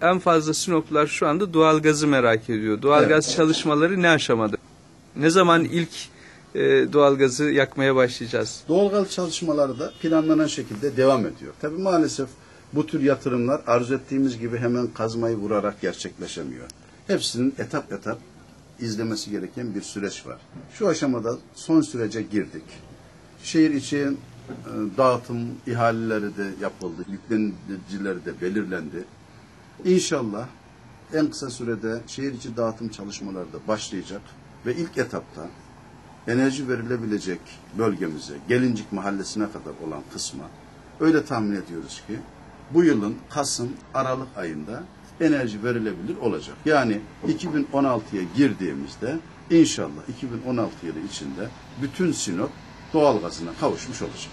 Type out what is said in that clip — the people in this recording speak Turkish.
en fazla Sinoplular şu anda doğalgazı merak ediyor. Doğalgaz Evet. çalışmaları ne aşamada? Ne zaman ilk e, doğalgazı yakmaya başlayacağız? Doğalgaz çalışmaları da planlanan şekilde devam ediyor. Tabi maalesef bu tür yatırımlar arzu ettiğimiz gibi hemen kazmayı vurarak gerçekleşemiyor. Hepsinin etap etap izlemesi gereken bir süreç var. Şu aşamada son sürece girdik. Şehir içi e, dağıtım ihaleleri de yapıldı, yüklenicileri de belirlendi. İnşallah en kısa sürede şehir içi dağıtım çalışmaları da başlayacak ve ilk etapta enerji verilebilecek bölgemize, Gelincik mahallesine kadar olan kısma öyle tahmin ediyoruz ki bu yılın Kasım, Aralık ayında enerji verilebilir olacak. Yani 2016'ya girdiğimizde inşallah 2016 yılı içinde bütün Sinop doğalgazına kavuşmuş olacak.